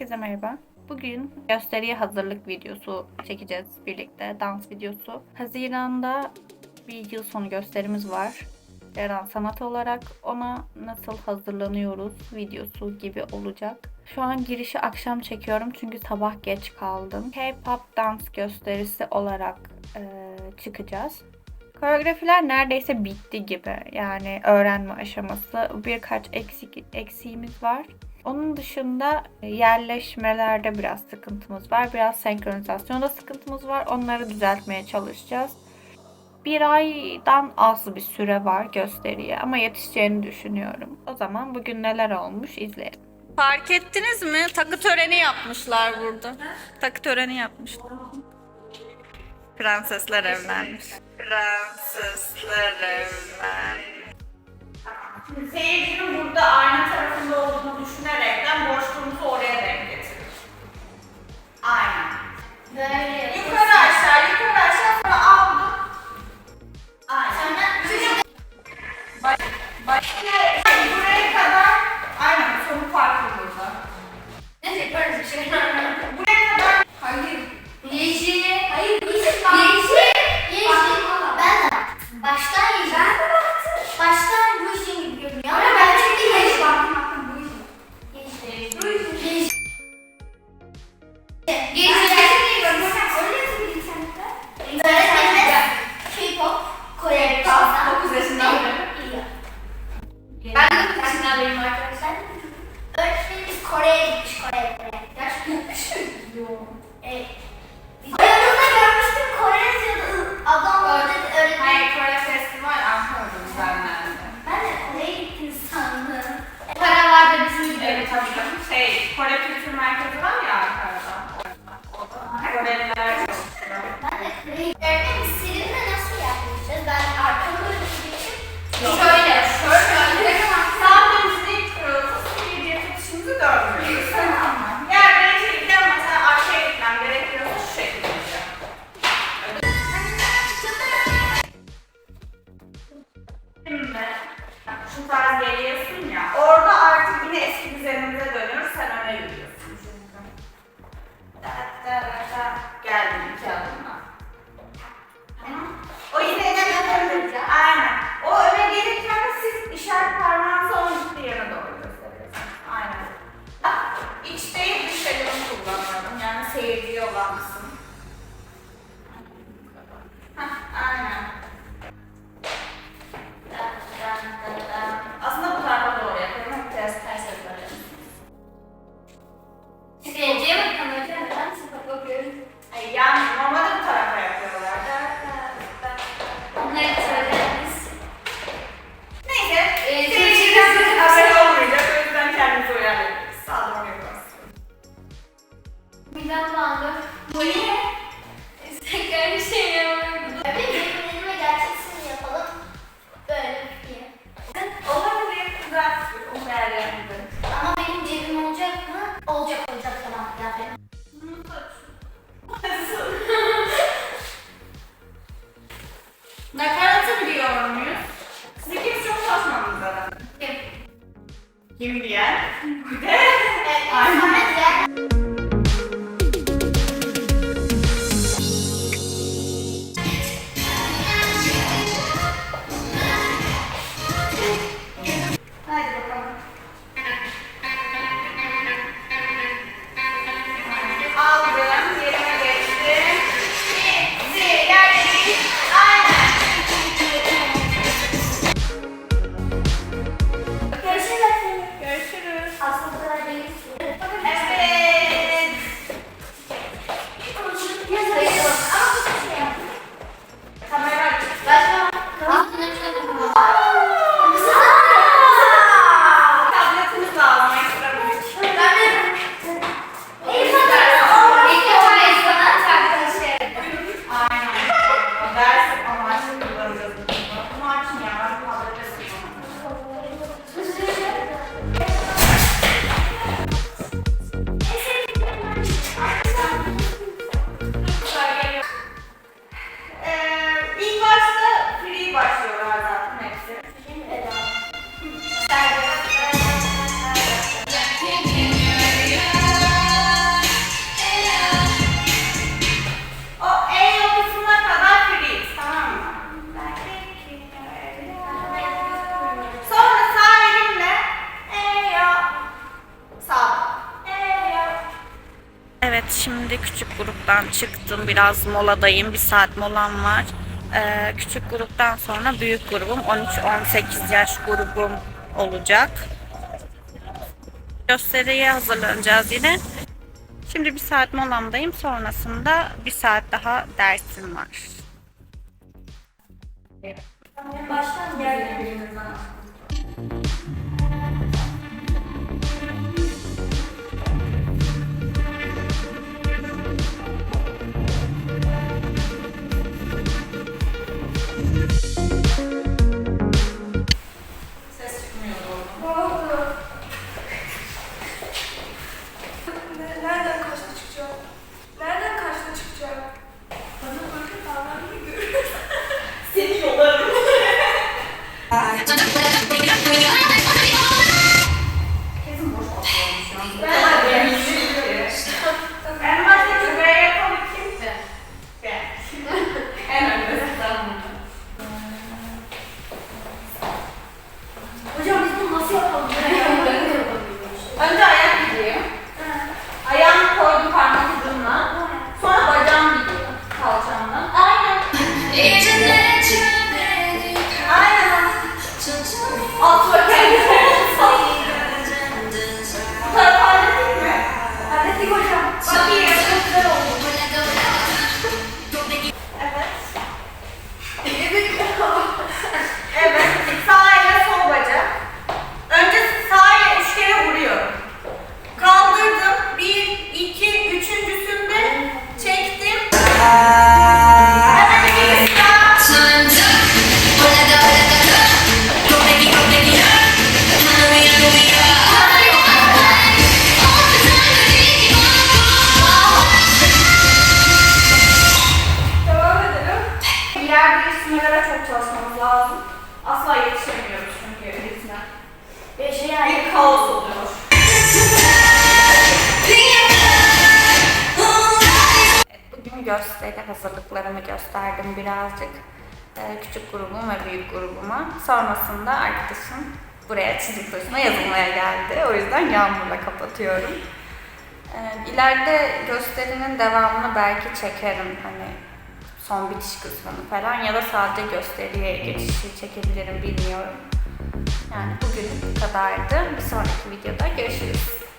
Herkese merhaba. Bugün gösteriye hazırlık videosu çekeceğiz birlikte. Dans videosu. Haziran'da bir yıl sonu gösterimiz var. Yaran sanat olarak ona nasıl hazırlanıyoruz videosu gibi olacak. Şu an girişi akşam çekiyorum çünkü sabah geç kaldım. K-pop dans gösterisi olarak e, çıkacağız. Koreografiler neredeyse bitti gibi. Yani öğrenme aşaması birkaç eksik eksiğimiz var. Onun dışında e, yerleşmelerde biraz sıkıntımız var. Biraz senkronizasyonda sıkıntımız var. Onları düzeltmeye çalışacağız. Bir aydan az bir süre var gösteriye ama yetişeceğini düşünüyorum. O zaman bugün neler olmuş izleyelim. Fark ettiniz mi? Takı töreni yapmışlar burada. Takı töreni yapmışlar. Prensesler evlenmiş. Prensesler evlenmiş. Seyircinin burada more করে use করে। Thank you. ele, eu lá. Gülen Bandı. Şimdi küçük gruptan çıktım. Biraz moladayım. Bir saat molam var. Ee, küçük gruptan sonra büyük grubum 13-18 yaş grubum olacak. Gösteriye hazırlanacağız yine. Şimdi bir saat molamdayım. Sonrasında bir saat daha dersim var. Baştan geldi. Bir kaos oluyor. Bugün gösteri hazırlıklarımı gösterdim birazcık. Ee, küçük grubum ve büyük grubuma. Sonrasında arkadaşım buraya çizik taşına yazılmaya geldi. O yüzden yağmurla kapatıyorum. Ee, gösterinin devamını belki çekerim. Hani son bitiş kısmını falan ya da sadece gösteriye geçişi çekebilirim bilmiyorum. Yani bugün bu kadardı. Bir sonraki videoda görüşürüz.